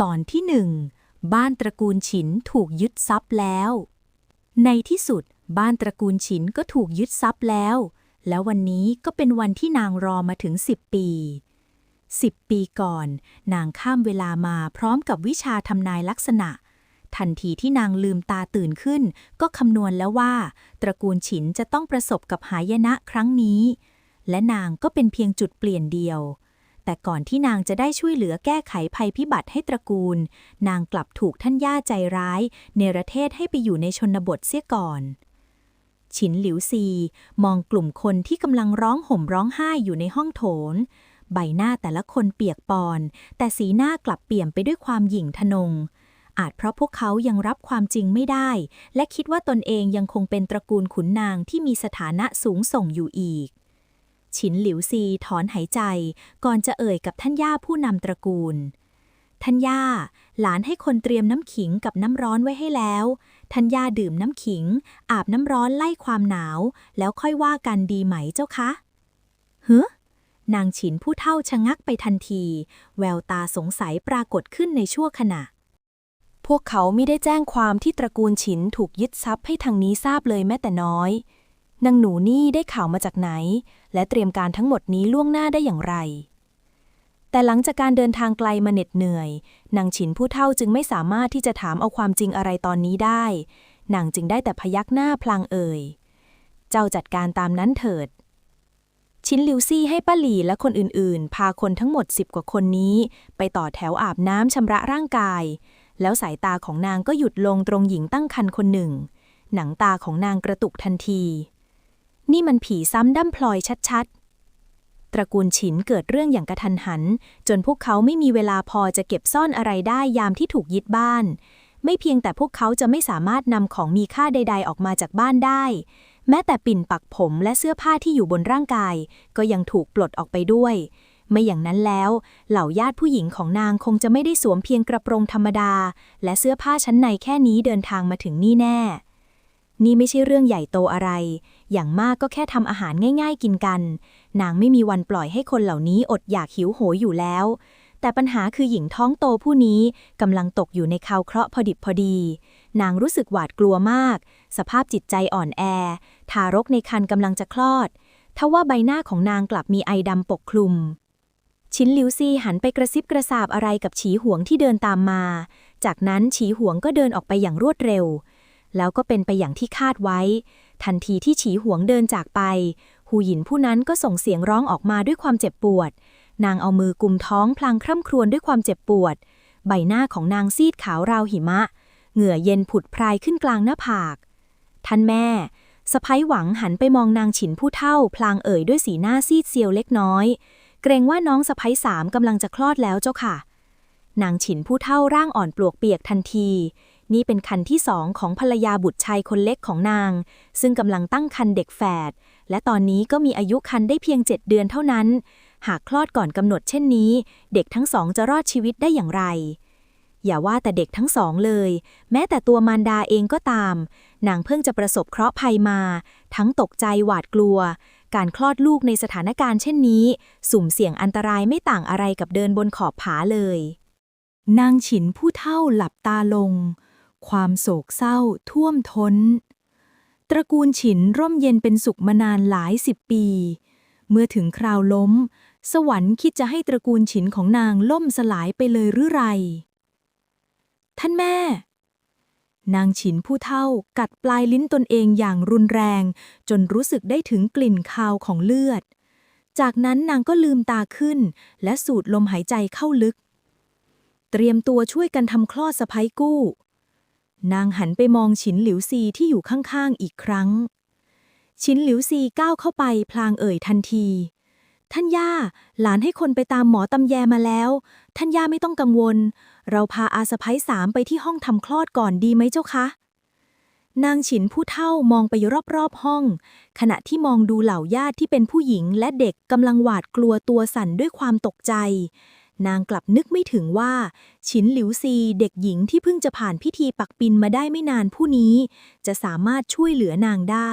ตอนที่หนึ่งบ้านตระกูลฉินถูกยึดทรัพย์แล้ว ในที่สุดบ้านตระกูลฉินก็ถูกยึดทรัพย์แล้ว แล้ววันนี้ก็เป็นวันที่นางรอมาถึงสิบปีสิบปีก่อน นางข้ามเวลามาพร้อมกับวิชาทำนายลักษณะ ทันทีที่นางลืมตาตื่นขึ้น ก็คำนวณแล้วว่า ตระกูลฉินจะต้องประสบกับหายนะครั้งนี้ และนางก็เป็นเพียงจุดเปลี่ยนเดียว แต่ก่อนที่นางจะได้ช่วยเหลือแก้ไขภัยพิบัติให้ตระกูล นางกลับถูกท่านย่าใจร้าย เนรเทศให้ไปอยู่ในชนบทเสียก่อน ฉินหลิวซี มองกลุ่มคนที่กำลังร้องห่มร้องไห้อยู่ในห้องโถงใบหน้าแต่ละคนเปียกปอน แต่สีหน้ากลับเปี่ยมไปด้วยความหยิ่งทะนง อาจเพราะพวกเขายังรับความจริงไม่ได้ และคิดว่าตนเองยังคงเป็นตระกูลขุนนางที่มีสถานะสูงส่งอยู่อีก ฉินหลิวซีถอนหายใจ ก่อนจะเอ่ยกับท่านย่าผู้นำตระกูล ท่านย่า หลานให้คนเตรียมน้ำขิงกับน้ำร้อนไว้ให้แล้ว ท่านย่าดื่มน้ำขิง อาบน้ำร้อนไล่ความหนาว แล้วค่อยว่ากันดีไหมเจ้าคะเฮ้นางฉินผู้เท่าชะงักไปทันที แววตาสงสัยปรากฏขึ้นในชั่วขณะ พวกเขาไม่ได้แจ้งความที่ตระกูลฉินถูกยึดทรัพย์ให้ทางนี้ทราบเลยแม้แต่น้อย นางหนูนี่ได้ข่าวมาจากไหน และเตรียมการทั้งหมดนี้ล่วงหน้าได้อย่างไร แต่หลังจากการเดินทางไกลมาเหน็ดเหนื่อย นางฉินผู้เท่าจึงไม่สามารถที่จะถามเอาความจริงอะไรตอนนี้ได้ นางจึงได้แต่พยักหน้าพลางเอ่ย เจ้าจัดการตามนั้นเถิด ชินลิวซี่ให้ป้าหลี่และคนอื่นๆ พาคนทั้งหมดสิบกว่าคนนี้ ไปต่อแถวอาบน้ำชำระร่างกาย แล้วสายตาของนางก็หยุดลงตรงหญิงตั้งครรภ์คนหนึ่ง หนังตาของนางกระตุกทันที นี่มันผีซ้ำด้ำพลอยชัดๆ ตระกูลฉินเกิดเรื่องอย่างกระทันหัน จนพวกเขาไม่มีเวลาพอจะเก็บซ่อนอะไรได้ยามที่ถูกยึดบ้าน ไม่เพียงแต่พวกเขาจะไม่สามารถนำของมีค่าใด ๆ ออกมาจากบ้านได้ แม้แต่ปิ่นปักผมและเสื้อผ้าที่อยู่บนร่างกาย ก็ยังถูกปลดออกไปด้วยไม่อย่างนั้นแล้ว เหล่าญาติผู้หญิงของนางคงจะไม่ได้สวมเพียงกระโปรงธรรมดา และเสื้อผ้าชั้นในแค่นี้เดินทางมาถึงนี่แน่ นี่ไม่ใช่เรื่องใหญ่โตอะไร อย่างมากก็แค่ทำอาหารง่าย ๆ กินกัน นางไม่มีวันปล่อยให้คนเหล่านี้อดอยากหิวโหยอยู่แล้ว แต่ปัญหาคือหญิงท้องโตผู้นี้กำลังตกอยู่ในคาวเคราะห์พอดิบพอดี นางรู้สึกหวาดกลัวมาก สภาพจิตใจอ่อนแอ ทารกในครรภ์กำลังจะคลอดทว่าใบหน้าของนางกลับมีไอดำปกคลุม ชินลิวซีหันไปกระซิบกระซาบอะไรกับฉีหวงที่เดินตามมา จากนั้นฉีหวงก็เดินออกไปอย่างรวดเร็ว แล้วก็เป็นไปอย่างที่คาดไว้ ทันทีที่ฉีหวงเดินจากไป หูหยินผู้นั้นก็ส่งเสียงร้องออกมาด้วยความเจ็บปวด นางเอามือกุมท้องพลางคร่ำครวญด้วยความเจ็บปวด ใบหน้าของนางซีดขาวราวหิมะ เหงื่อเย็นผุดพรายขึ้นกลางหน้าผาก ท่านแม่สะพ้ยหวังหันไปมองนางฉินผู้เท่า พลางเอ่ยด้วยสีหน้าซีดเซียวเล็กน้อย เกรงว่าน้องสะพ้ยสามกำลังจะคลอดแล้วเจ้าค่ะ นางฉินผู้เท่าร่างอ่อนปลวกเปียกทันที นี่เป็นคันที่สองของภรรยาบุตรชายคนเล็กของนาง ซึ่งกำลังตั้งคันเด็กแฝด และตอนนี้ก็มีอายุคันได้เพียงเจ็ดเดือนเท่านั้น หากคลอดก่อนกำหนดเช่นนี้ เด็กทั้งสองจะรอดชีวิตได้อย่างไร อย่าว่าแต่เด็กทั้งสองเลย แม้แต่ตัวมารดาเองก็ตาม นางเพิ่งจะประสบเคราะห์ภัยมา ทั้งตกใจหวาดกลัว การคลอดลูกในสถานการณ์เช่นนี้ สุ่มเสี่ยงอันตรายไม่ต่างอะไรกับเดินบนขอบผาเลย นางฉินผู้เท่าหลับตาลง ความโศกเศร้า ท่วมท้น ตระกูลฉินร่มเย็นเป็นสุขมานานหลายสิบปี เมื่อถึงคราวล้ม สวรรค์คิดจะให้ตระกูลฉินของนางล่มสลายไปเลยหรือไร ท่านแม่ นางฉินผู้เท่ากัดปลายลิ้นตนเองอย่างรุนแรง จนรู้สึกได้ถึงกลิ่นคาวของเลือด จากนั้นนางก็ลืมตาขึ้น และสูดลมหายใจเข้าลึกเตรียมตัวช่วยกันทำคลอดสะพ้ยกู้ นางหันไปมองฉินหลิวซีที่อยู่ข้างๆอีกครั้ง ฉินหลิวซีก้าวเข้าไปพลางเอ่ยทันที ท่านย่า หลานให้คนไปตามหมอตำแยมาแล้ว ท่านย่าไม่ต้องกังวล เราพาอาสะพ้ยสามไปที่ห้องทำคลอดก่อนดีไหมเจ้าคะ นางฉินผู้เท่ามองไปรอบๆห้อง ขณะที่มองดูเหล่าญาติที่เป็นผู้หญิงและเด็กกำลังหวาดกลัวตัวสั่นด้วยความตกใจ นางกลับนึกไม่ถึงว่า ฉินหลิวซีเด็กหญิงที่เพิ่งจะผ่านพิธีปักปินมาได้ไม่นานผู้นี้ จะสามารถช่วยเหลือนางได้